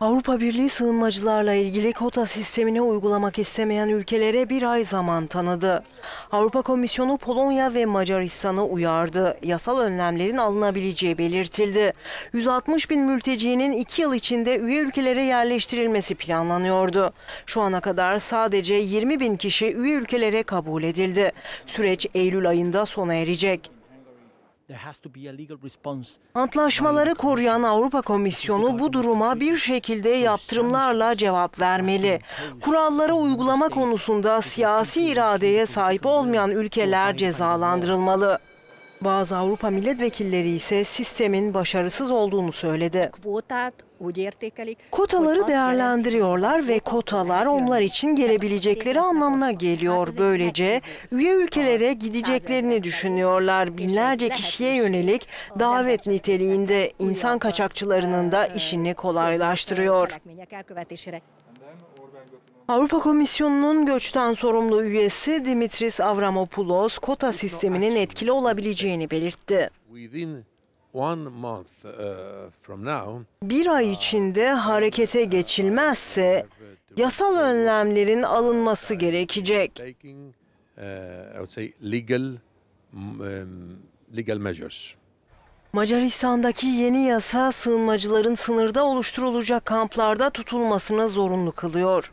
Avrupa Birliği sığınmacılarla ilgili kota sistemini uygulamak istemeyen ülkelere bir ay zaman tanıdı. Avrupa Komisyonu Polonya ve Macaristan'ı uyardı. Yasal önlemlerin alınabileceği belirtildi. 160 bin mültecinin iki yıl içinde üye ülkelere yerleştirilmesi planlanıyordu. Şu ana kadar sadece 20 bin kişi üye ülkelere kabul edildi. Süreç Eylül ayında sona erecek. Antlaşmaları koruyan Avrupa Komisyonu bu duruma bir şekilde yaptırımlarla cevap vermeli. Kuralları uygulama konusunda siyasi iradeye sahip olmayan ülkeler cezalandırılmalı. Bazı Avrupa milletvekilleri ise sistemin başarısız olduğunu söyledi. Kotaları değerlendiriyorlar ve kotalar onlar için gelebilecekleri anlamına geliyor. Böylece üye ülkelere gideceklerini düşünüyorlar. Binlerce kişiye yönelik davet niteliğinde insan kaçakçılarının da işini kolaylaştırıyor. Avrupa Komisyonu'nun göçten sorumlu üyesi Dimitris Avramopoulos kota sisteminin etkili olabileceğini belirtti. Uh, Bir ay içinde harekete geçilmezse yasal önlemlerin alınması gerekecek. uh, um. Macaristan'daki yeni yasa sığınmacıların sınırda oluşturulacak kamplarda tutulmasını zorunlu kılıyor.